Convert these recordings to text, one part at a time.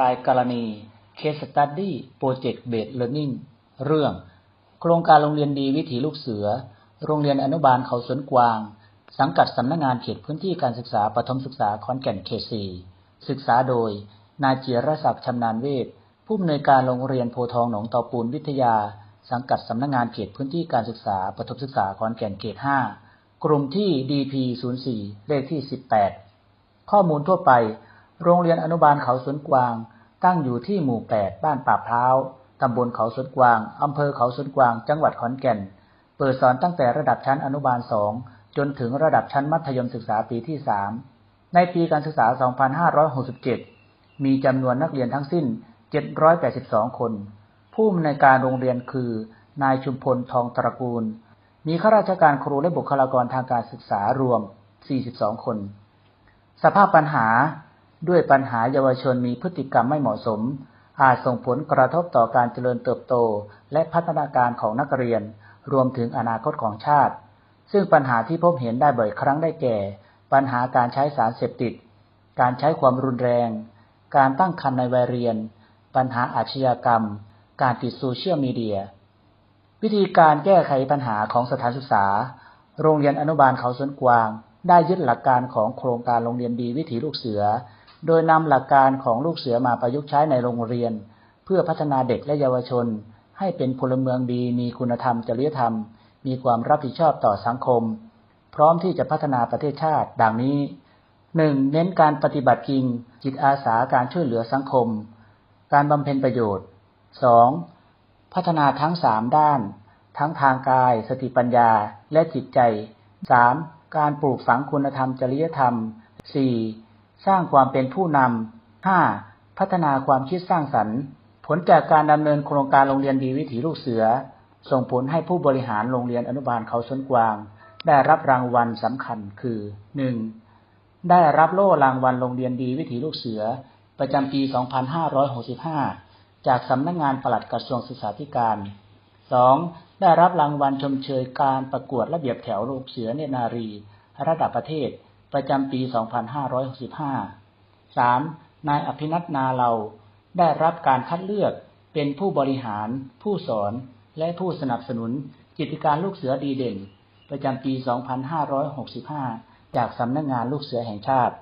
รายกรณี Case Study Project Based Learning เรื่อง โครงการโรงเรียนดีวิถีลูกเสือ โรงเรียนอนุบาลเขาสวนกวาง สังกัดสำนักงานเขตพื้นที่การศึกษาปฐมศึกษาขอนแก่นเขตสีศึกษาโดย นายจิรศักดิ์ชำนาญเวทผู้อำนวยการโรงเรียนโพทองหนองเตาปูนวิทยา สังกัดสำนักงานเขตพื้นที่การศึกษาปฐมศึกษาขอนแก่นเขตห้ากลุ่มที่ DP 04เลขที่ 18 ข้อมูลทั่วไป โรงเรียนอนุบาลเขาสวนกวาง ตั้งอยู่ที่หมู่8บ้านป่าพร้าวตำบลเขาสวนกวางอำเภอเขาสวนกวาง จังหวัดขอนแก่น เปิดสอนตั้งแต่ระดับชั้นอนุบาล2จนถึงระดับชั้นมัธยมศึกษาปีที่3ในปีการศึกษา 2567 มีจำนวนนักเรียนทั้งสิ้น 782 คน ผู้อำนวยการโรงเรียนคือ นายชุมพลทองตระกูล มีข้าราชการครูและบุคลากรทางการศึกษารวม 42 คน สภาพปัญหา ด้วยปัญหาเยาวชนมีพฤติกรรมไม่เหมาะสม อาจส่งผลกระทบต่อการเจริญเติบโต และพัฒนาการของนักเรียน รวมถึงอนาคตของชาติ ซึ่งปัญหาที่พบเห็นได้บ่อยครั้งได้แก่ ปัญหาการใช้สารเสพติด การใช้ความรุนแรง การตั้งครรภ์ในวัยเรียน ปัญหาอาชญากรรม การติดโซเชียลมีเดีย วิธีการแก้ไขปัญหาของสถานศึกษา โรงเรียนอนุบาลเขาสวนกวาง ได้ยึดหลักการของโครงการโรงเรียนดีวิถีลูกเสือ โดยนำหลักการของลูกเสือมาประยุกต์ใช้ในโรงเรียน เพื่อพัฒนาเด็กและเยาวชน ให้เป็นพลเมืองดีมีคุณธรรมจริยธรรม มีความรับผิดชอบต่อสังคม พร้อมที่จะพัฒนาประเทศชาติ ดังนี้ 1. เน้นการปฏิบัติจริง จิตอาสาการช่วยเหลือสังคม การบำเพ็ญประโยชน์ 2. พัฒนาทั้งสามด้าน ทั้งทางกาย สติปัญญา และจิตใจ 3. การปลูกฝังคุณธรรมจริยธรรม 4. สร้างความเป็นผู้นำ 5. พัฒนาความคิดสร้างสรรค์ ผลจากการดำเนินโครงการโรงเรียนดีวิถีลูกเสือ ส่งผลให้ผู้บริหารโรงเรียนอนุบาลเขาสนกวาง ได้รับรางวัลสำคัญคือ 1. ได้รับโล่รางวัลโรงเรียนดีวิถีลูกเสือ ประจำปี 2565 จากสำนักงงานปลัดกระทรวงศึกษาธิการ 2. ได้รับรางวัลชมเชยการประกวดระเบียบแถวลูกเสือเนนารี ระดับประเทศ ประจำปี 2565 3. นายอภินัทนาเราได้รับการคัดเลือกเป็นผู้บริหาร ผู้สอน และผู้สนับสนุนกิจการลูกเสือดีเด่น ประจำปี 2565 จากสำนักงงานลูกเสือแห่งชาติ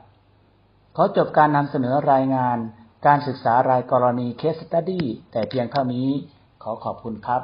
ขอจบการนำเสนอรายงาน การศึกษารายกรณี Case Study แต่เพียงเท่านี้ ขอขอบคุณครับ